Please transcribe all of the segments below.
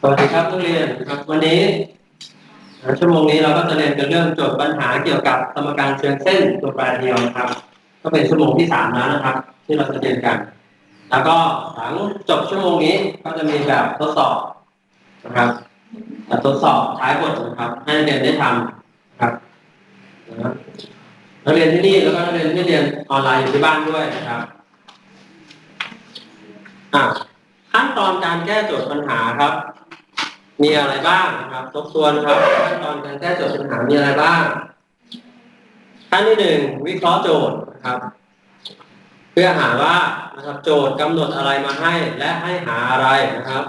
สวัสดีครับนักเรียนครับวันนี้ชั่วโมงนี้เราก็จะเรียนกันเรื่องโจทย์ปัญหาเกี่ยวกับสมการเชิงเส้นตัวแปรเดียวนะครับ ก็เป็นชั่วโมงที่สามแล้วนะครับ ที่เราจะเรียนกัน แล้วก็หลังจบชั่วโมงนี้ก็จะมีแบบทดสอบนะครับแบบทดสอบท้ายบทนะครับ ให้นักเรียนได้ทำนะครับนะนักเรียนที่นี่แล้วก็นักเรียนที่เรียนออนไลน์อยู่ที่บ้านด้วยนะครับอะขั้นตอนการแก้โจทย์ปัญหาครับ มีอะไรบ้างนะครับทบทวนครับขั้นตอนการแก้โจทย์ปัญหามีอะไรบ้างขั้นที่หนึ่งวิเคราะห์โจทย์นะครับ เพื่อหาว่านะครับโจทย์กำหนดอะไรมาให้ และให้หาอะไรนะครับ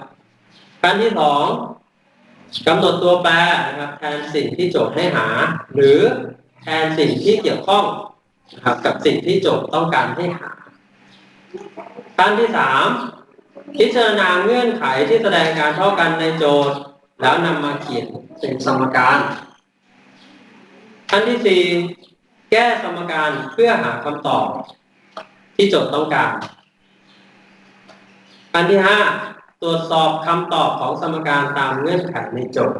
ขั้นที่สองกำหนดตัวแปรนะครับ แทนสิ่งที่โจทย์ให้หา หรือแทนสิ่งที่เกี่ยวข้องนะครับกับสิ่งที่โจทย์ต้องการให้หาขั้นที่สาม พิจารณาเงื่อนไขที่แสดงการเท่ากันในโจทย์ แล้วนำมาเขียนเป็นสมการขั้นที่สี่แก้สมการเพื่อหาคำตอบ ที่โจทย์ต้องการขั้นที่ห้าตรวจสอบคำตอบของสมการตามเงื่อนไขในโจทย์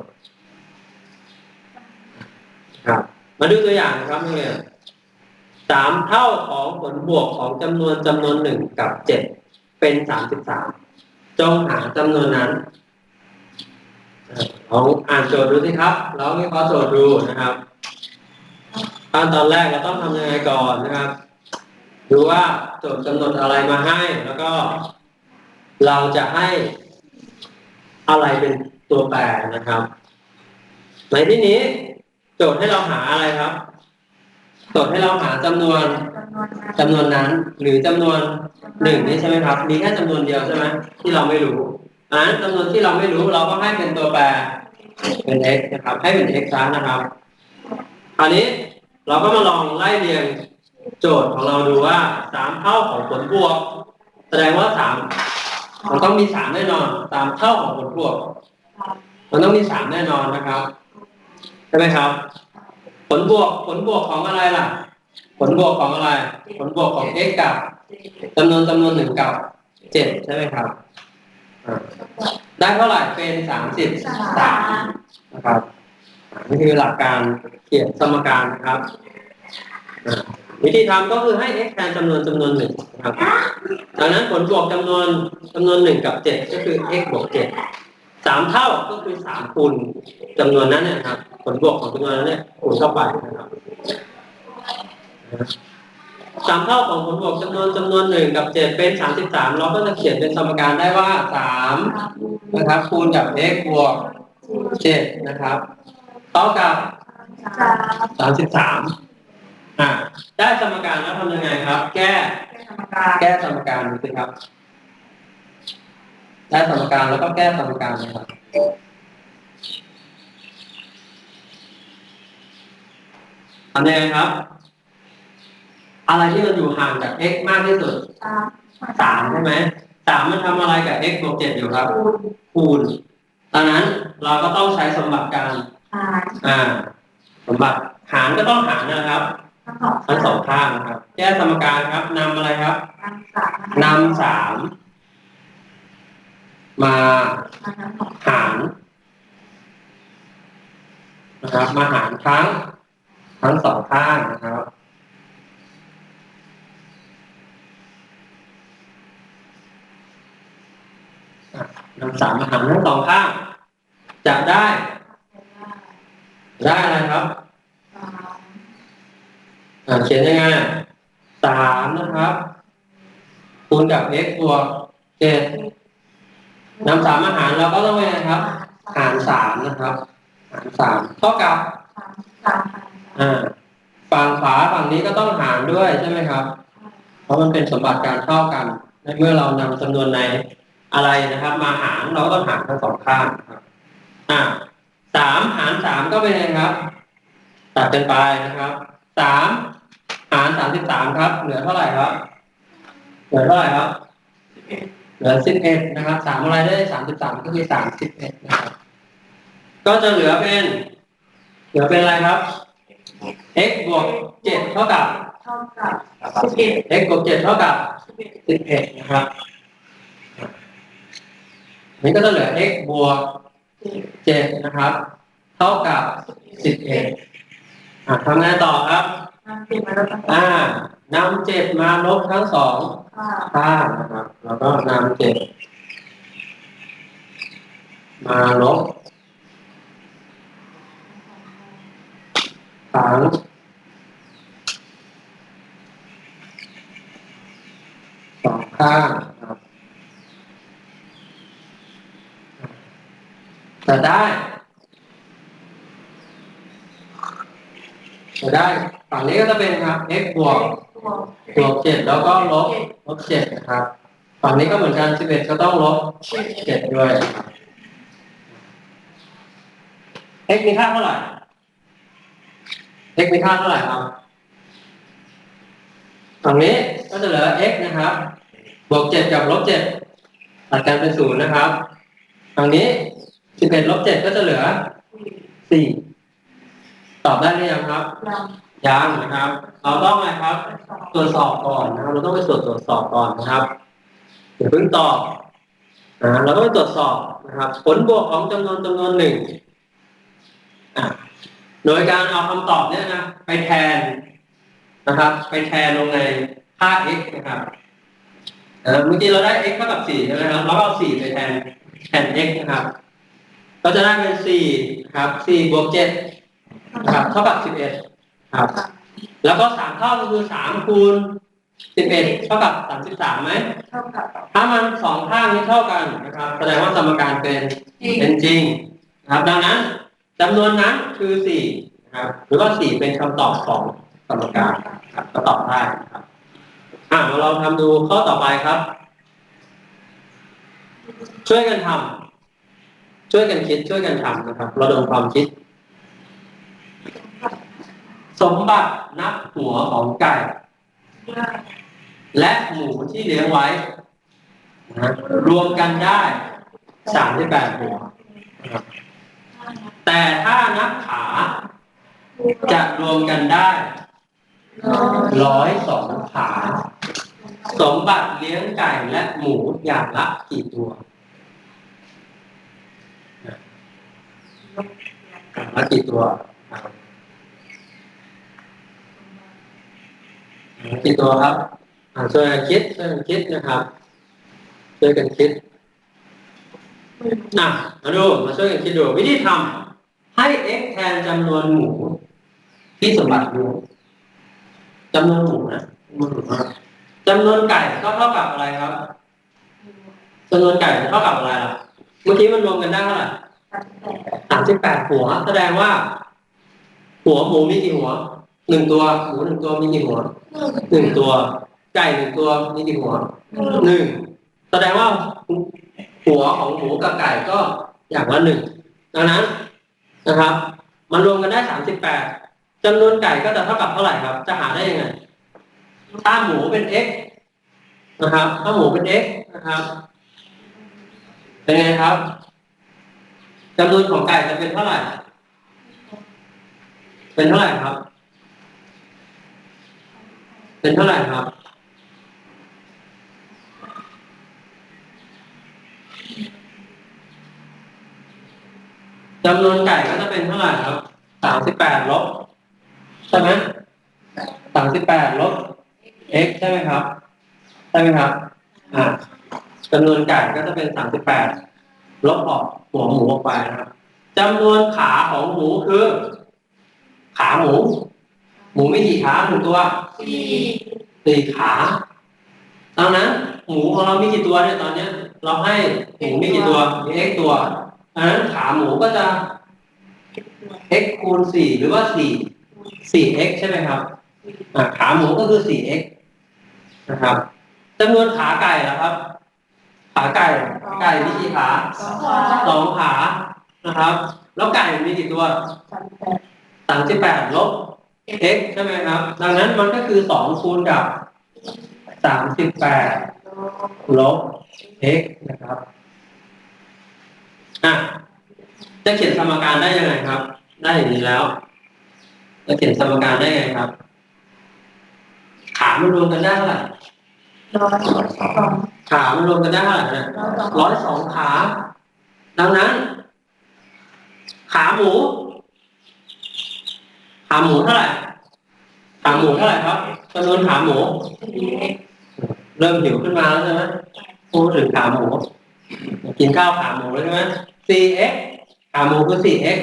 ครับ มาดูตัวอย่างนะครับนักเรียนสามเท่าของผลบวกของจำนวนจำนวนหนึ่งกับเจ็ด เป็นสามสิบสามจงหาจำนวนนั้นเอ่อลองอ่านโจทย์ดูสิครับล้ววิเคราะห์โจทย์ดูนะครับขั้นตอนแรกเราต้องทำยังไงก่อนนะครับดูว่าโจทย์กำหนดอะไรมาให้ แล้วก็ เราจะให้อะไรเป็นตัวแปรนะครับในที่นี้โจทย์ให้เราหาอะไรครับ โจทย์ให้เราหาจำนวนจำนวนนั้นหรือจำนวนหนึ่งนี่ใช่ไหมครับ มีแค่จำนวนเดียวใช่ไหมที่เราไม่รู้อันนั้นจำนวนที่เราไม่รู้เราก็ให้เป็นตัวแปรเป็น x นะครับ ให้เป็น x ซะนะครับคราวนี้เราก็มาลองไล่เรียงโจทย์ของเราดูว่าสามเท่าของผลบวก แสดงว่าสามมันต้องมีสามแน่นอนสามเท่าของผลบวก มันต้องมีสามแน่นอนนะครับใช่ไหมครับ ผลบวกผลบวกของอะไรล่ะ ผลบวกของอะไร ผลบวกของ x กับจำนวนจำนวนหนึ่งกับเจ็ดใช่ไหมครับอ่าได้เท่าไหร่เป็นสามสิบสามนะครับอ่านี่คือหลักการเขียนสมการนะครับอ่าวิธีทำก็คือให้ x แทนจำนวนจำนวนหนึ่งนะครับดังนั้นผลบวกจำนวนจำนวนหนึ่งกับเจ็ดก็คือ x บวกเจ็ด สามเท่าก็คือสามคูณจำนวนนั้นเนี่ยนะครับผลบวกของจำนวนนั้นเนี่ยคูณเข้าไปนะครับสามเท่าของผลบวกจำนวนจำนวนหนึ่งกับเจ็ดเป็นสามสิบสามเราก็จะเขียนเป็นสมการได้ว่าสามนะครับคูณกับ x บวกเจ็ดนะครับเท่ากับสามสิบสามอ่าได้สมการแล้วทำยังไงครับ แก้แก้สมการดูสิครับ ได้สมการแล้วก็แก้สมการนะครับทำยังไงครับ อะไรที่มันอยู่ห่างจาก x มากที่สุดสามใช่ไหมสามมันทำอะไรกับ x บวกเจ็ดอยู่ครับ คูณดังนั้นเราก็ต้องใช้สมบัติการอ่า สมบัติหารก็ต้องหารนะครับทั้งสองข้างนะครับ แก้สมการครับนำอะไรครับนำสาม มาหารนะครับ มาหารทั้งทั้งสองข้างนะครับนำสามมาหารทั้งสองข้าง จะได้ ได้อะไรครับอ่าเขียนยังไงสามนะครับคูณกับ x บวกเจ็ด นำสามมาหารเราก็ต้องเป็นไงครับ หารสามนะครับ หารสามเท่ากับอ่าฝั่งขวาฝั่งนี้ก็ต้องหารด้วยใช่ไหมครับ เพราะมันเป็นสมบัติการเท่ากันในเมื่อเรานำจำนวนในอะไรนะครับ มาหารเราก็ต้องหารทั้งสองข้างนะครับ อ่าสามหารสามก็เป็นไงครับ ตัดกันไปนะครับสามหารสามสิบสามครับ เหลือเท่าไหร่ครับ เหลือเท่าไหร่ครับ เหลือสิบเอ็ดนะครับสามอะไรได้สามสิบสามก็คือสามสิบเอ็ดนะครับ ก็จะเหลือเป็น เหลือเป็นอะไรครับ x บวกเจ็ดเท่ากับเท่ากับวกเจ็ดเท่ากับสิบเอ็ดนะครับนี่ก็จะเหลือ x บวกเจ็ดนะครับ เท่ากับสิบเอ็ดทำไงต่อครับ นำเป็นมาแล้วก็อ่านำเจ็ดมาลบทั้งสองค่าข้างนะครับแล้วก็นำเจ็ดมาลบทั้งสองข้างนะครับจะได้ จะได้ฝั่งนี้ก็จะเป็นครับ x บวกบวกเจ็ดแล้วก็ลบลบเจ็ดนะครับ ฝั่งนี้ก็เหมือนกันสิบเอ็ดก็ต้องลบเจ็ดด้วย x มีค่าเท่าไหร่ x มีค่าเท่าไหร่ครับ ฝั่งนี้ก็จะเหลือ x นะครับ บวกเจ็ดกับลบเจ็ดตัดกันเป็นศูนย์นะครับ ฝั่งนี้สิบเอ็ดลบเจ็ดก็จะเหลือสี่ ตอบได้หรือยังครับ ยังนะครับ เราต้องอะไรครับ ตรวจสอบก่อนนะครับ เราต้องไปตรวจตรวจสอบก่อนนะครับอย่าเพิ่งตอบอ่าเราต้องไปตรวจสอบนะครับ ผลบวกของจำนวนจำนวนหนึ่งอ่าโดยการเอาคำตอบเนี่ยนะไปแทนนะครับ ไปแทนลงในค่า x นะครับเมื่อกี้เราได้ x เท่ากับสี่ใช่ไหมครับเราเอาสี่ไปแทนแทน x นะครับ ก็จะได้เป็นสี่ครับสี่บวกเจ็ด นะครับเท่ากับสิบเอ็ดครับ แล้วก็สามเท่าก็คือสามคูณสิบเอ็ดเท่ากับสามสิบสามไหมเท่ากับถ้ามันสองข้างนี้เท่ากันนะครับ แสดงว่าสมการเป็นจริงเป็นจริงนะครับ ดังนั้นจำนวนนั้นคือสี่นะครับหรือว่าสี่เป็นคำตอบของสมการครับก็ตอบได้นะครับอ่ามาเราทำดูข้อต่อไปครับ ช่วยกันทำช่วยกันคิดช่วยกันทำนะครับระดมความคิด สมบัตินับหัวของไก่ และหมูที่เลี้ยงไว้นะรวมกันได้สามที่แปดหัวนะครับแต่ถ้านับขา จะรวมกันได้ร้อยสองขา สมบัติเลี้ยงไก่และหมูอย่างละกี่ตัวละกี่ตัวครับอย่างละ กี่ตัวครับอ่าช่วยกันคิดช่วยกันคิดนะครับช่วยกันคิดอะมาดูมาช่วยกันคิดดูวิธีทำให้ x แทนจำนวนหมูที่สมบัติดูจำนวนหมูนะจำนวนหมูนะจำนวนไก่ก็เท่ากับอะไรครับจำนวนไก่เท่ากับอะไรล่ะ เมื่อกี้มันรวมกันได้เท่าไหร่สามแปดสามสิบแปดหัว แสดงว่า หัวหมูมีกี่หัว หนึ่งตัวหมูหนึ่งตัวมีกี่หัวหนึ่งตัวไก่หนึ่งตัวมีกี่หัวหนึ่งแสดงว่าหัวของหมูกับไก่ก็อย่างละหนึ่งดังนั้นนะครับ มันรวมกันได้สามสิบแปดจำนวนไก่ก็จะเท่ากับเท่าไหร่ครับ จะหาได้ยังไงถ้าหมูเป็น x นะครับถ้าหมูเป็น x นะครับ เป็นไงครับจำนวนของไก่จะเป็นเท่าไหร่ เป็นเท่าไหร่ครับ เป็นเท่าไหร่ครับจำนวนไก่ก็จะเป็นเท่าไหร่ครับสามสิบแปดลบใช่ไหมสามสิบแปดลบ x ใช่ไหมครับ ใช่ไหมครับ อ่าจำนวนไก่ก็จะเป็นสามสิบแปดลบออกหัวหมูออกไปนะครับจำนวนขาของหมูคือ ขาหมู หมูมีกี่ขาหนึ่งตัวสี่สี่ขาดังนั้นหมูของเรามีกี่ตัวเนี่ยตอนเนี้ย เราให้หมูมีกี่ตัวมี x ตัวดังนั้นขาหมูก็จะ x คูณสี่หรือว่าสี่สี่ x ใช่ไหมครับอ่าขาหมูก็คือสี่ x นะครับจำนวนขาไก่นะครับ ขาไก่ไก่มีกี่ขาสองขาสองขานะครับ แล้วไก่มีกี่ตัวสามแปดสามสิบแปดลบ x ใช่ไหมครับ ดังนั้นมันก็คือสองคูณกับสามสิบแปดลบ x นะครับอะจะเขียนสมการได้ยังไงครับ ได้อย่างนี้แล้ว จะเขียนสมการได้ไงครับ ขามันรวมกันได้เท่าไหร่ร้อยสองขามันรวมกันได้เท่าไหร่เนี่ยร้อยสองขา ดังนั้น ขาหมู ขาหมูเท่าไหร่ขาหมูเท่าไหร่ครับจำนวนขาหมู เริ่มหิวขึ้นมาแล้วใช่ไหมพูดถึงขาหมู กินข้าวขาหมูแล้วใช่ไหม 4x ขาหมูคือ 4x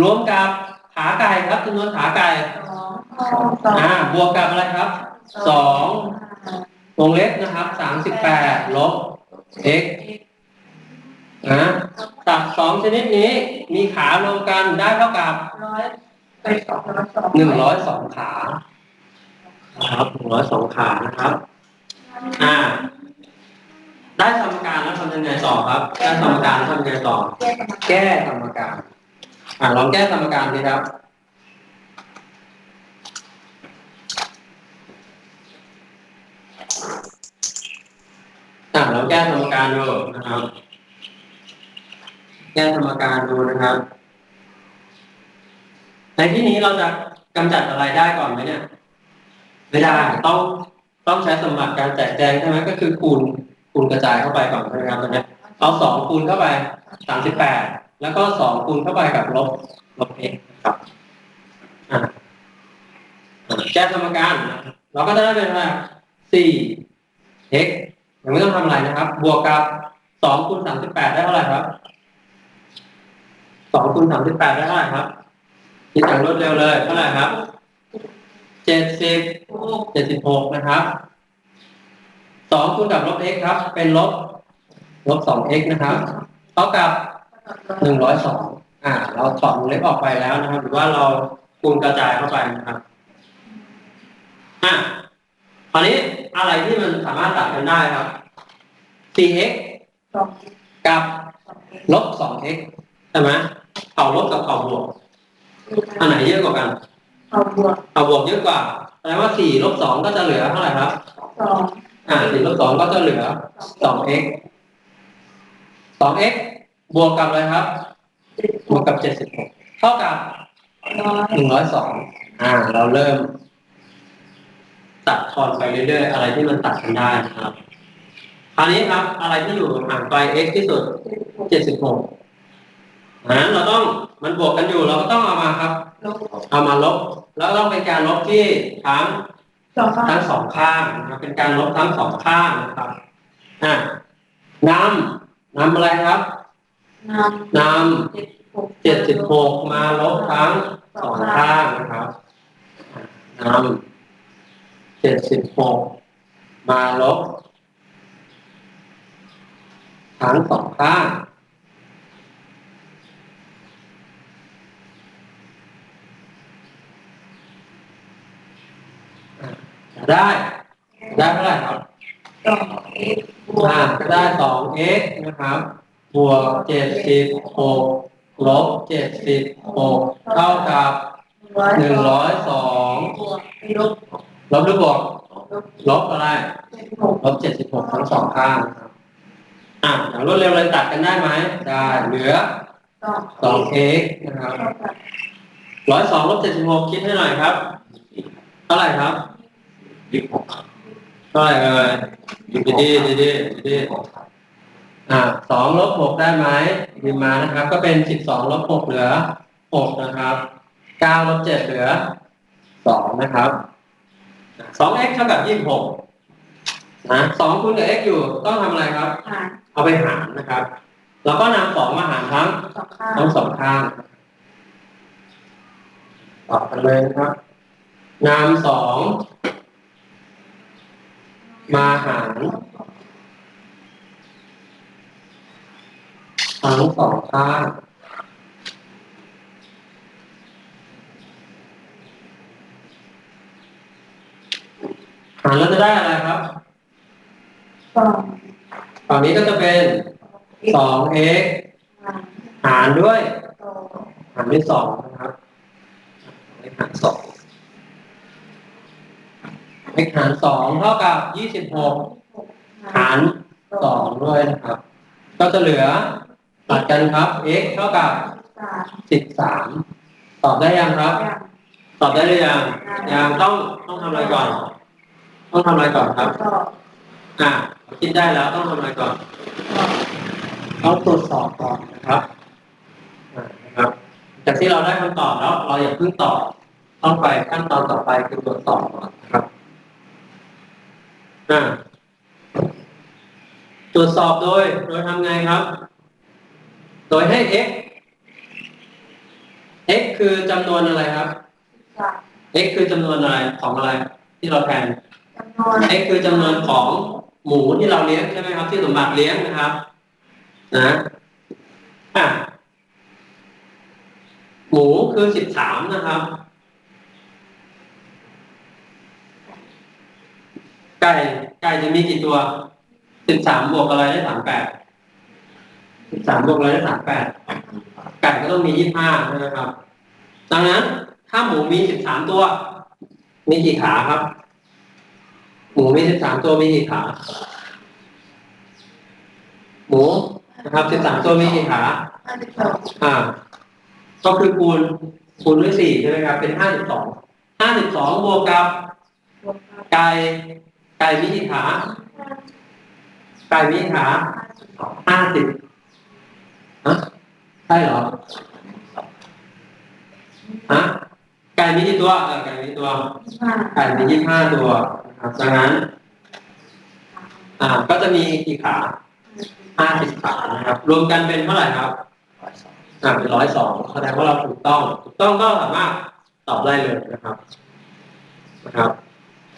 รวมกับขาไก่ครับจำนวนขาไก่อ่าบวกกับอะไรครับสองวงเล็บนะครับ 38ลบ x นะตับสองชนิดนี้ มีขารวมกันได้เท่ากับ หนึ่งร้อยสองขาครับหนึ่งร้อยสองขานะครับ อ่า ได้สมการแล้วทำยังไงต่อครับ ได้สมการแล้วทำยังไงต่อ แก้สมการ อ่าลองแก้สมการดีครับอ่าเราแก้สมการดูนะครับ แก้สมการดูนะครับ ในที่นี้เราจะกำจัดอะไรได้ก่อนไหมเนี่ยไม่ได้ต้องต้องใช้สมบัติการแจกแจงใช่ไหมก็คือคูณคูณกระจายเข้าไปก่อนใช่ไหมครับตอนนี้เอาสองคูณเข้าไปสามสิบแปดแล้วก็สองคูณเข้าไปกับลบลบเอกครับแก้สมการ เราก็จะได้เป็นอะไรสี่ x ยังไม่ต้องทำอะไรนะครับ บวกกับสองคูณสามสิบแปดได้เท่าไหร่ครับสองคูณสามสิบแปดได้เท่าไหร่ครับ คิดอย่างรวดเร็วเลยเท่าไหร่ครับเจ็ดสิบเจ็ดสิบหกนะครับสองคูณกับลบ x ครับ เป็นลบลบสอง x นะครับเท่ากับหนึ่งร้อยสองอ่า เราถอดวงเล็บออกไปแล้วนะครับ หรือว่าเราคูณกระจายเข้าไปนะครับอะคราวนี้อะไรที่มันสามารถตัดกันได้ครับ 4x กับสองเลบ 2x ใช่ไหมเข่าลบกับเข่าบวก อันไหนเยอะกว่ากันเอาบวกเข่าบวกเยอะกว่าแปลว่า4ลบ2ก็จะเหลือเท่าไหร่ครับสองอ่า4ลบ2ก็จะเหลือ 2x 2x บวกกับอะไรครับเจ็ดบวกกับ76เท่ากับร้อย102อ่า เราเริ่ม ตัดทอนไปเรื่อยๆ อะไรที่มันตัดกันได้นะครับคราวนี้ครับ อะไรที่อยู่ห่างไกล x ที่สุดเจ็ดสิบหก76นั้นเราต้อง มันบวกกันอยู่เราก็ต้องเอามาครับลบเอามาลบ แล้วต้องเป็นการลบที่ทั้งสองข้างทั้งสองข้างนะครับเป็นการลบทั้งสองข้างนะครับอ่านำนำอะไรครับนนำเจ็ดสิบหกำ76มาลบทั้งสองข้างนะครับนำ76มาลบทั้งสองข้าง ได้ ได้เท่าไหร่ครับสองเอ็กซ์บวกอ่าได้สอง x นะครับ บวกเจ็ดสิบหกลบเจ็ดสิบหกเท่ากับหนึ่งร้อยสองบวกลบลบหรือบวก ลบอะไร เจ็ดสิบหกลบเจ็ดสิบหกทั้งสองข้างครับอะอย่างรวดเร็วเลยตัดกันได้ไหม ได้ เหลือสองสอง x นะครับเท่ากับร้อยสองลบเจ็ดสิบหกคิดให้หน่อยครับ เท่าไหร่ครับ ยี่สิบหกเท่าไหร่เอ่ยดีดีดีดีดีอ่าสองลบหกได้ไหมดีมานะครับ ก็เป็นสิบสองลบหกเหลือหกนะครับเก้าลบเจ็ดเหลือสองนะครับสอง x เท่ากับยี่สิบหกนะสองคูณกับ x อยู่ต้องทำอะไรครับหารเอาไปหารนะครับ แล้วก็นำสองมาหารทั้งสองข้างทั้งสองข้างต่อกันเลยนะครับนำสอง มาหารทั้งสองข้างหารแล้วจะได้อะไรครับ สองฝั่งนี้ก็จะเป็นสอง x หารหารด้วย หารด้วยสองนะครับหารสอง x หารสองเท่ากับยี่สิบหกหารสองด้วยนะครับ ก็จะเหลือตัดกันครับ x เท่ากับสิบสามตอบได้ยังครับ ตอบได้หรือยังยังต้องต้องทำอะไรก่อน ต้องทำอะไรก่อนครับอ่าคิดได้แล้วต้องทำอะไรก่อนต้องตรวจสอบก่อนนะครับนะครับจากที่เราได้คำตอบแล้ว เราอย่าเพิ่งตอบต้องไปขั้นตอนต่อไปคือตรวจสอบก่อนนะครับ อ่าตรวจสอบโดย โดยทำไงครับ โดยให้ x x คือจำนวนอะไรครับสาม x คือจำนวนอะไรของอะไร ที่เราแทนจำนวน x คือจำนวนของหมูที่เราเลี้ยงใช่ไหมครับ ที่สมบัติเลี้ยงนะครับ นะอะหมูคือสิบสามนะครับ ก่ไก่จะมีกี่ตัวสิบสามบวกอะไรได้สามแปดสิบสามบวกอะไรได้สามแปดไก่ก็ต้องมียี่ห้านะครับ ดังนั้นถ้าหมูมีสิบสามตัว มีกี่ขาครับ หมูมีสิบสามตัวมีกี่ขา หมูนะครับสิบสามตัวมีกี่ขาห้าสิบสองอ่า ก็คือคูณคูณด้วยสี่ใช่ไหมครับ เป็นห้าสิบสองห้าสิบสองบวกกับบวก กับไก่ไก่มีกี่ขาไก่มีกี่ขาห้าสิบสองห้าสิบฮะใช่เหรอฮะไก่มีกี่ตัวเออไก่มีกี่ตัวห้าไก่มียี่ห้าตัวนะครับดังนั้น อ่า ก็จะมีกี่ขาห้าสิบขานะครับ รวมกันเป็นเท่าไหร่ครับอ่าเป็นร้อยสองแสดงว่าเราถูกต้อง ถูกต้องก็สามารถตอบได้เลยนะครับ นะครับ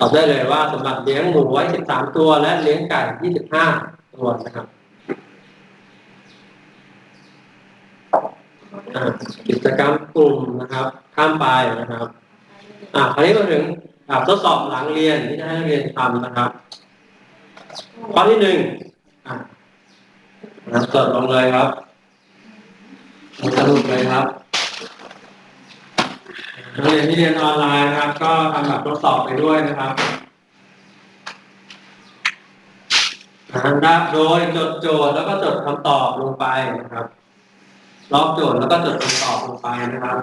ตอบได้เลยว่าสำหรับเลี้ยงหมูไว้สิบสามตัวและเลี้ยงไก่ยี่สิบห้าตัวนะครับกิจกรรมกลุ่มนะครับ ข้ามไปนะครับ อ่าคราวนี้มาถึงทดสอบหลังเรียนที่จะให้นักเรียนทำนะครับข้อที่หนึ่งอ่านะจดลงเลยครับสรุปเลยครับ นักเรียนที่เรียนออนไลน์นะครับ ก็ทำแบบทดสอบไปด้วยนะครับนะครับโดยจดโจทย์แล้วก็จดคำตอบลงไปนะครับลอกโจทย์แล้วก็จดคำตอบลงไปนะครับ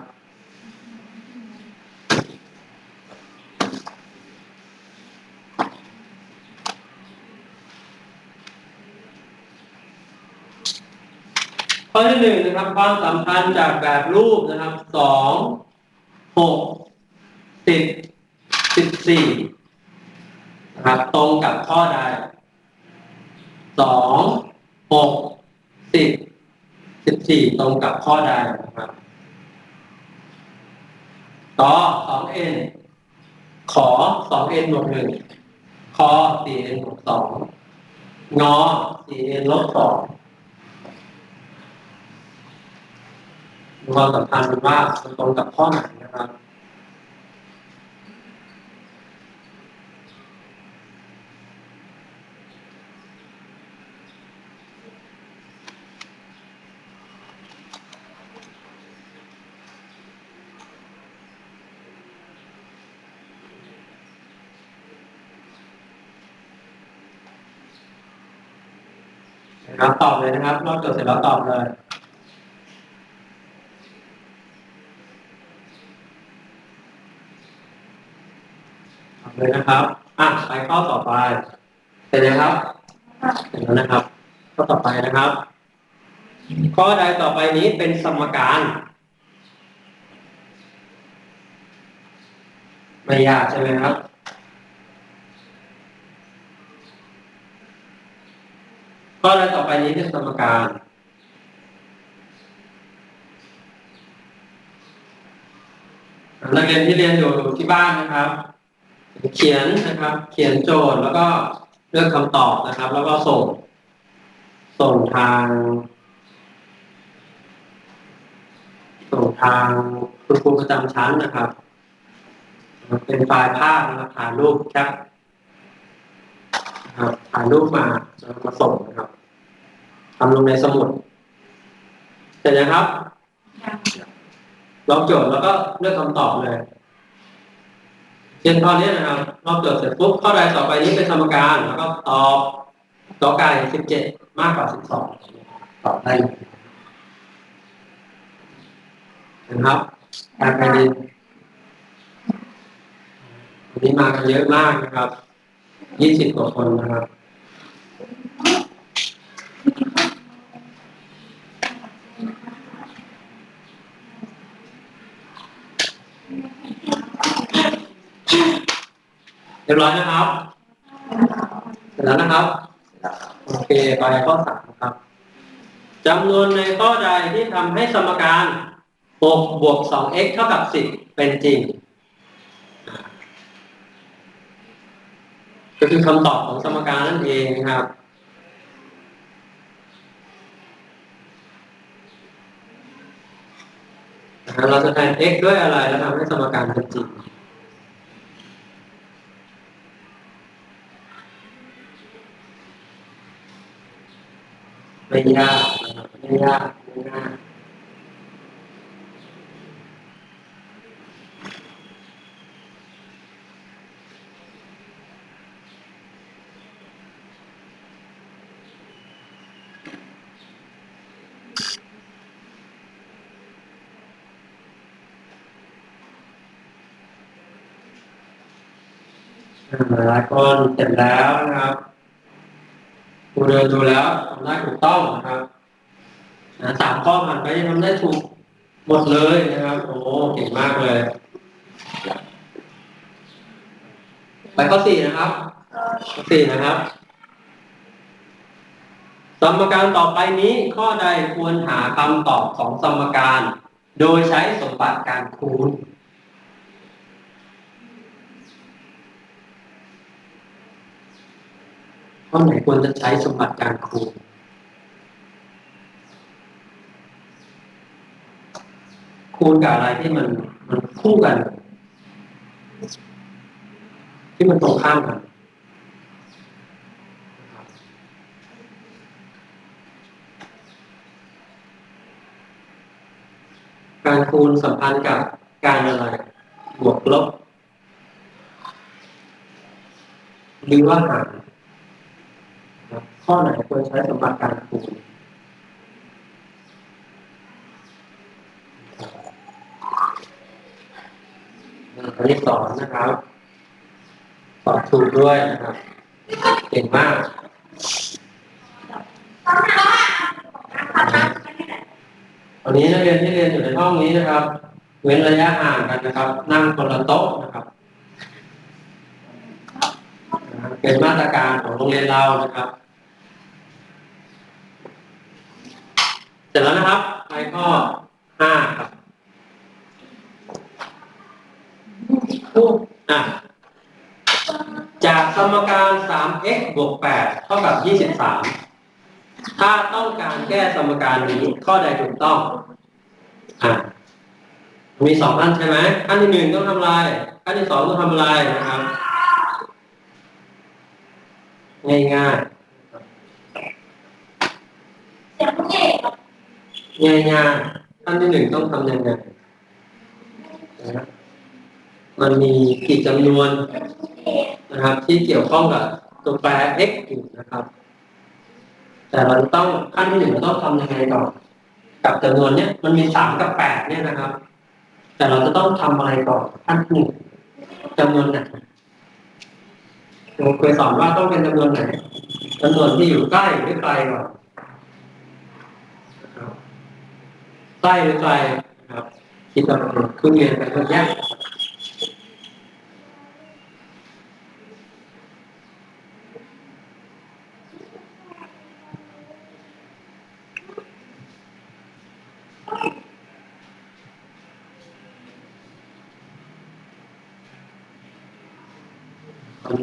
ข้อที่หนึ่งนะครับ ความสัมพันธ์จากแบบรูปนะครับสอง หกสิบสิบสี่นะครับตรงกับข้อใดสองหกสิบสิบสี่ตรงกับข้อใดนะครับต่อสองเอ็นขอสองเอ็นบวกหนึ่งคอสี่เอ็นบวกสองงอสี่เอ็นลบสอง ความสัมพันธ์ว่าตรงกับข้อไหนนะครับนะครับตอบเลยนะครับรอบจบเสร็จแล้วตอบเลย เลยนะครับ อะไปข้อต่อไปเสร็จแล้วครับเสร็จแล้วนะครับ ข้อต่อไปนะครับ ข้อใดต่อไปนี้เป็นสมการ ไม่ยากใช่ไหมครับข้อใดต่อไปนี้เป็นสมการนักเรียนที่เรียนอยู่ที่บ้านนะครับ เขียนนะครับ เขียนโจทย์แล้วก็เลือกคำตอบนะครับ แล้วก็ส่ง ส่งทาง ส่งทางคุณครูประจำชั้นนะครับ เป็นไฟล์ภาพนะครับถ่ายรูปแคปนะครับถ่ายรูปมาแล้วมาส่งนะครับทำลงในสมุดเสร็จนะครับลองโจทย์แล้วก็เลือกคำตอบเลย เช่นข้อนี้นะครับลอกโจทย์เสร็จปุ๊บข้อใดต่อไปนี้เป็นสมการแล้วก็ตอบกอไก่สิบเจ็ดมากกว่าสิบสองตอบได้เลยนะครับการไปดีวันนี้มากันเยอะมากนะครับยี่สิบกว่าคนนะครับ เรียบร้อยนะครับ เสร็จแล้วนะครับ โอเค ไปข้อสามครับจำนวนในข้อใดที่ทำให้สมการ 6 บวก 2x เท่ากับ 10 เป็นจริง ก็คือคำตอบของสมการนั่นเองนะครับเราจะแทน x ด้วยอะไรแล้วทำให้สมการเป็นจริง ไม่ยากนะครับไม่ยากไม่ง่ายอ่าหลายคนเสร็จแล้วนะครับครูเดินดูแล้ว ทำได้ถูกต้องนะครับนะสามข้อผ่านไปยังทำได้ถูกหมดเลยนะครับ โอ้เก่งมากเลย ไปข้อสี่นะครับข้อสี่นะครับสมการต่อไปนี้ข้อใดควรหาคำตอบของสมการ โดยใช้สมบัติการคูณข้อไหนควรจะใช้สมบัติการคูณ คูณกับอะไรที่มันมันคู่กัน ที่มันตรงข้ามกันการคูณสัมพันธ์กับการอะไรบวกลบหรือว่าหารข้อไหนควรใช้สมบัติการคูณ อันนี้สอนนะครับสอนถูกด้วยนะครับ เก่งมากวันนี้นักเรียนที่เรียนอยู่ในห้องนี้นะครับ เว้นระยะห่างกันนะครับ นั่งคนละโต๊ะนะครับ เป็นมาตรการของโรงเรียนเรานะครับ เสร็จแล้วนะครับไปข้อห้าครับ อะจากสมการ 3x บวก 8 เท่ากับ 23 ถ้าต้องการแก้สมการนี้ข้อใดถูกต้องอะมีสองอันใช่ไหมอันที่หนึ่งต้องทำลายอันที่สองต้องทำลายนะครับ ง่ายง่ายง่ายง่ายๆขั้นที่หนึ่งต้องทำยังไงนะ มันมีกี่จำนวนนะครับ ที่เกี่ยวข้องกับตัวแปร x อยู่นะครับ แต่เราจะต้องขั้นที่หนึ่งเราต้องทำยังไงก่อนกับจำนวนเนี้ยมันมีสามกับแปดเนี่ยนะครับ แต่เราจะต้องทำอะไรก่อนขั้นที่หนึ่งจำนวนไหนผมเคยสอนว่าต้องเป็นจำนวนไหนจำนวนที่อยู่ใกล้หรือไกลก่อนใกล้หรือไกลครับ คิดว่าเป็นครึ่งเรียนไปก็ยาก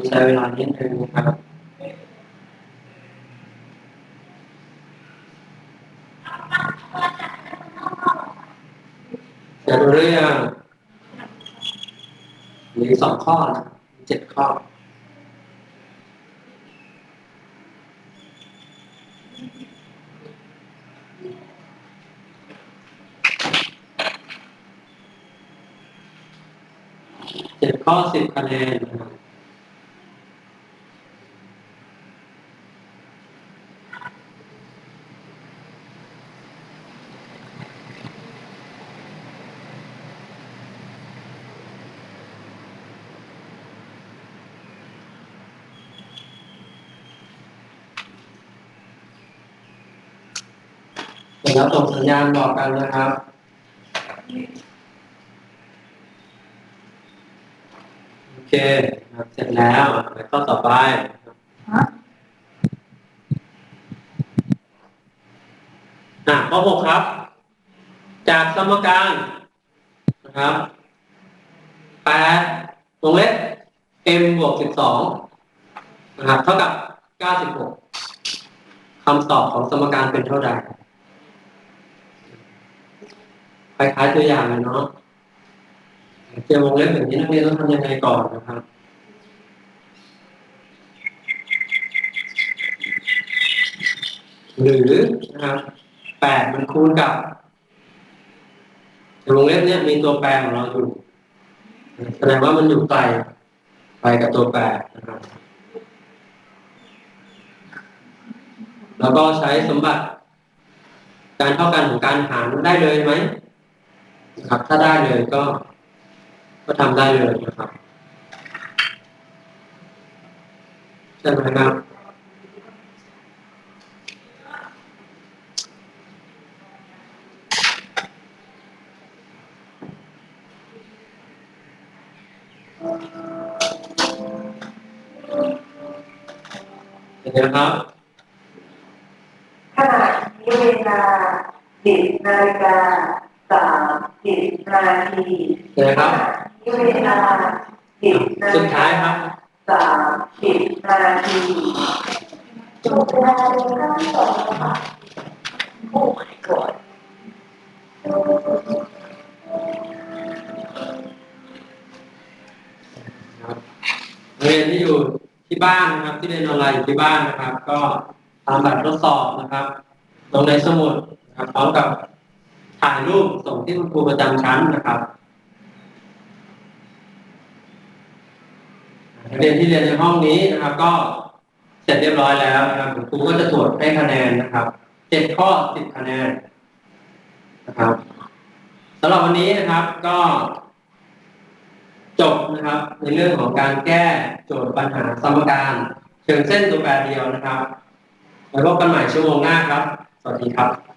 ใช้เวลานิดนึงครับจะดูเรื่องหรือสองข้อนะเจ็ดข้อเจ็ดข้อสิบคะแนน เดี๋ยวเราส่งสัญญาณบอกกันนะครับโอเคครับเสร็จแล้วไปข้อต่อไปอะข้อหกครับ จากสมการนะครับแปดวงเล็บ m บวกสิบสองนะครับเท่ากับเก้าสิบหกคำตอบของสมการเป็นเท่าใด คล้ายๆตัวอย่างเลยเนาะเจอวงเล็บแบบนี้นักเรียนต้องทำยังไงก่อนนะครับหรือนะครับแปดมันคูณกับวงเล็บเนี้ยมีตัวแปรของเราอยู่แสดงว่ามันอยู่ไกลไปกับตัวแปรนะครับ แล้วก็ใช้สมบัติ การเท่ากันของการหารได้เลยไหม นะครับ ถ้าได้เลยก็ ก็ทำได้เลยนะครับใช่ไหมครับเห็นไหมครับขณะนี้เวลาสิบนาฬิกา นาทีเห็นไหมครับขณะนี้เวลาสิบนาสุดฬิท้ายกาครับสามสิบนาทีจบเวลาในขั้นตอนนะคะโอ้ my god ครับนักเรียนที่อยู่ที่บ้านนะครับ ที่เรียนออนไลน์อยู่ที่บ้านนะครับ ก็ทำแบบทดสอบนะครับ ลงในสมุดนะครับพร้อมกับ ถ่ายรูปส่งที่คุณครูประจำชั้นนะครับนักเรียนที่เรียนในห้องนี้นะครับ ก็เสร็จเรียบร้อยแล้วนะครับคุณครูก็จะตรวจให้คะแนนนะครับเจ็ดข้อสิบคะแนนนะครับสำหรับวันนี้นะครับก็จบนะครับ ในเรื่องของการแก้โจทย์ปัญหาสมการเชิงเส้นตัวแปรเดียวนะครับไว้วพบกันใหม่ชั่วโมงหน้าครับ สวัสดีครับ